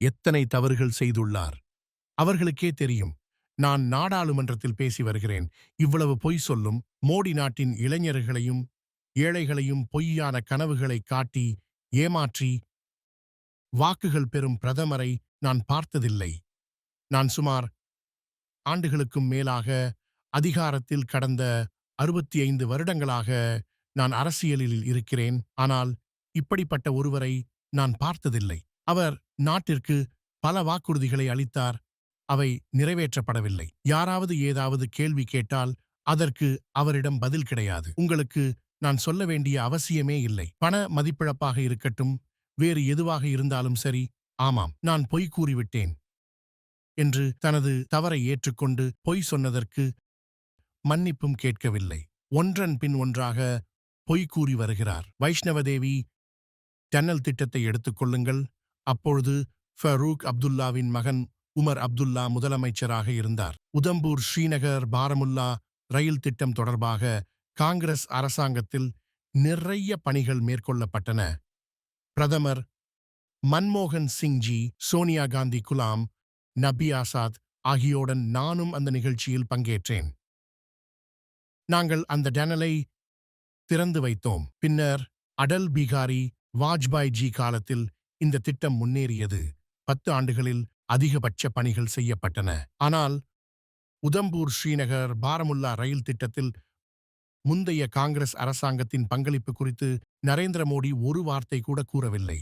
எத்தனை தவறுகள் செய்துள்ளார். அவர்களுக்கே தெரியும். நான் நாடாளுமன்றத்தில் பேசி வருகிறேன். இவ்வளவு பொய் சொல்லும் மோடி நாட்டின் இளைஞர்களையும் ஏழைகளையும் பொய்யான கனவுகளை காட்டி ஏமாற்றி வாக்குகள் பெறும் பிரதமரை நான் பார்த்ததில்லை. நான் சுமார் ஆண்டுகளுக்கும் மேலாக அதிகாரத்தில் கடந்த அறுபத்தி ஐந்து வருடங்களாக நான் அரசியலில் இருக்கிறேன். ஆனால் இப்படிப்பட்ட ஒருவரை நான் பார்த்ததில்லை. அவர் நாட்டிற்கு பல வாக்குறுதிகளை அளித்தார். அவை நிறைவேற்றப்படவில்லை. யாராவது ஏதாவது கேள்வி கேட்டால் அதற்கு அவரிடம் பதில் கிடையாது. உங்களுக்கு நான் சொல்ல வேண்டிய அவசியமே இல்லை. பண மதிப்பிழப்பாக இருக்கட்டும் வேறு எதுவாக இருந்தாலும் சரி ஆமாம் நான் பொய் கூறிவிட்டேன் என்று தனது தவறை ஏற்றுக்கொண்டு பொய் சொன்னதற்கு மன்னிப்பும் கேட்கவில்லை. ஒன்றன் பின் ஒன்றாக பொய் கூறி வருகிறார். வைஷ்ணவதேவி டன்னல் திட்டத்தை எடுத்துக்கொள்ளுங்கள் அப்பொழுது ஃபரூக் அப்துல்லாவின் மகன் உமர் அப்துல்லா முதலமைச்சராக இருந்தார். உதம்பூர் ஸ்ரீநகர் பாரமுல்லா ரயில் திட்டம் தொடர்பாக காங்கிரஸ் அரசாங்கத்தில் நிறைய பணிகள் மேற்கொள்ளப்பட்டன. பிரதமர் மன்மோகன் சிங்ஜி சோனியா காந்தி குலாம் நபி ஆசாத் ஆகியோடன் நானும் அந்த நிகழ்ச்சியில் பங்கேற்றேன். நாங்கள் அந்த டனலை திறந்து வைத்தோம். பின்னர் அடல் பிகாரி வாஜ்பாய் ஜி காலத்தில் இந்த திட்டம் முன்னேறியது. பத்து ஆண்டுகளில் அதிகபட்ச பணிகள் செய்யப்பட்டன. ஆனால் உதம்பூர் ஸ்ரீநகர் பாரமுல்லா ரயில் திட்டத்தில் முந்தைய காங்கிரஸ் அரசாங்கத்தின் பங்களிப்பு குறித்து நரேந்திர மோடி ஒரு வார்த்தை கூட கூறவில்லை.